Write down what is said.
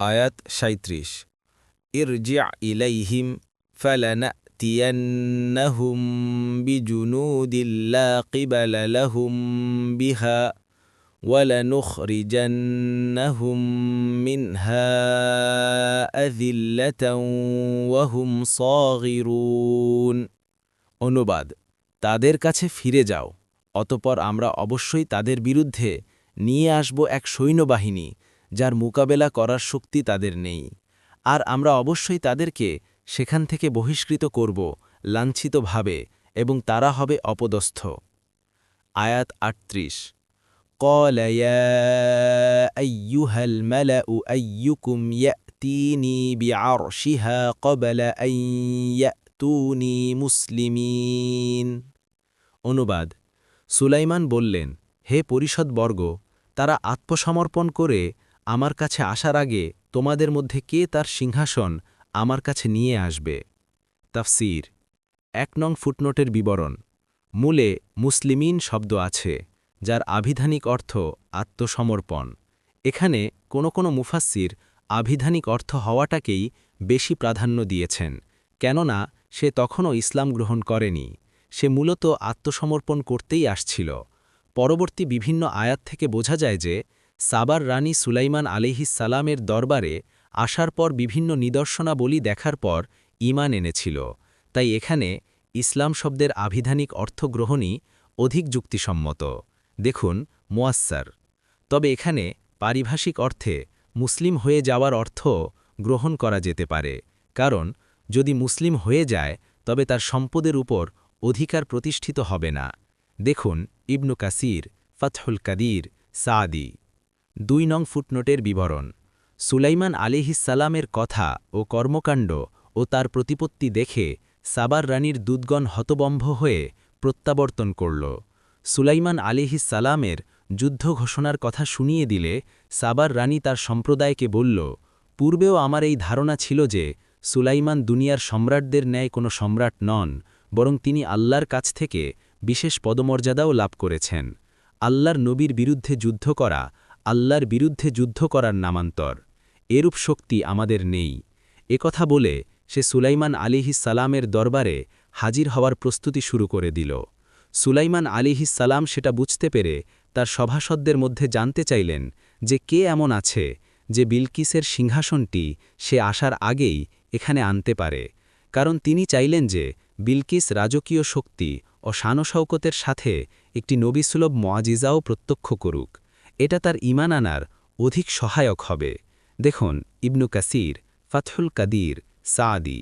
আয়াত সাঁত্রিশ ইরজিয়া ইলাইহিম فلنأتينهم بجنود لا قبل لهم بها ولنخرجنهم منها أذلة وهم صاغرون অনুবাদ তাদের কাছে ফিরে যাও অতপর আমরা অবশ্যই তাদের বিরুদ্ধে নিয়ে আসব এক সৈন্যবাহিনী যার মোকাবেলা করার শক্তি তাদের নেই। আর আমরা অবশ্যই তাদেরকে সেখান থেকে বহিষ্কৃত করব, লাঞ্ছিতভাবে, এবং তারা হবে অপদস্থ। আয়াত আটত্রিশ। অনুবাদ। সুলাইমান বললেন, হে পরিষদবর্গ, তারা আত্মসমর্পণ করে আমার কাছে আসার আগে তোমাদের মধ্যে কে তার সিংহাসন আমার কাছে নিয়ে আসবে? তাফসির, এক নং ফুটনোটের বিবরণ। মূলে মুসলিমিন শব্দ আছে, যার আভিধানিক অর্থ আত্মসমর্পণ। এখানে কোনো কোনো মুফাসির আভিধানিক অর্থ হওয়াটাকেই বেশি প্রাধান্য দিয়েছেন, কেননা সে তখনও ইসলাম গ্রহণ করেনি। সে মূলত আত্মসমর্পণ করতেই আসছিল। পরবর্তী বিভিন্ন আয়াত থেকে বোঝা যায় যে সাবার রানী সুলাইমান সালামের দরবারে আসার পর বিভিন্ন নিদর্শনাবলী দেখার পর ইমান এনেছিল। তাই এখানে ইসলাম শব্দের আবিধানিক অর্থগ্রহণই অধিক যুক্তিসম্মত। দেখুন, মোয়াস্সার। তবে এখানে পারিভাষিক অর্থে মুসলিম হয়ে যাওয়ার অর্থ গ্রহণ করা যেতে পারে। কারণ, যদি মুসলিম হয়ে যায়, তবে তার সম্পদের উপর অধিকার প্রতিষ্ঠিত হবে না। দেখুন, ইবনু কাসির, ফতহুল কাদির সাদি দুই নং ফুটনোটের বিবরণ। সুলাইমান আলিহিসালামের কথা ও কর্মকাণ্ড ও তার প্রতিপত্তি দেখে সাবার রানীর দুধগণ হতবম্ভ হয়ে প্রত্যাবর্তন করল। সুলাইমান আলিহিসালামের যুদ্ধ ঘোষণার কথা শুনিয়ে দিলে সাবার রানী তার সম্প্রদায়কে বলল, পূর্বেও আমার এই ধারণা ছিল যে সুলাইমান দুনিয়ার সম্রাটদের ন্যায় কোনো সম্রাট নন, বরং তিনি আল্লাহর কাছ থেকে বিশেষ পদমর্যাদাও লাভ করেছেন। আল্লাহর নবীর বিরুদ্ধে যুদ্ধ করা আল্লাহর বিরুদ্ধে যুদ্ধ করার নামান্তর। এরূপ শক্তি আমাদের নেই। একথা বলে সে সুলাইমান সালামের দরবারে হাজির হওয়ার প্রস্তুতি শুরু করে দিল। সুলাইমান সালাম সেটা বুঝতে পেরে তার সভাসদদের মধ্যে জানতে চাইলেন যে কে এমন আছে যে বিলকিসের সিংহাসনটি সে আসার আগেই এখানে আনতে পারে। কারণ তিনি চাইলেন যে বিলকিস রাজকীয় শক্তি ও শানশৌকতের সাথে একটি নবিসুলভ মোয়াজিজাও প্রত্যক্ষ করুক। এটা তার ইমান আনার অধিক সহায়ক হবে। দেখুন ইবনু কাসির ফাথুল কাদির সাদি।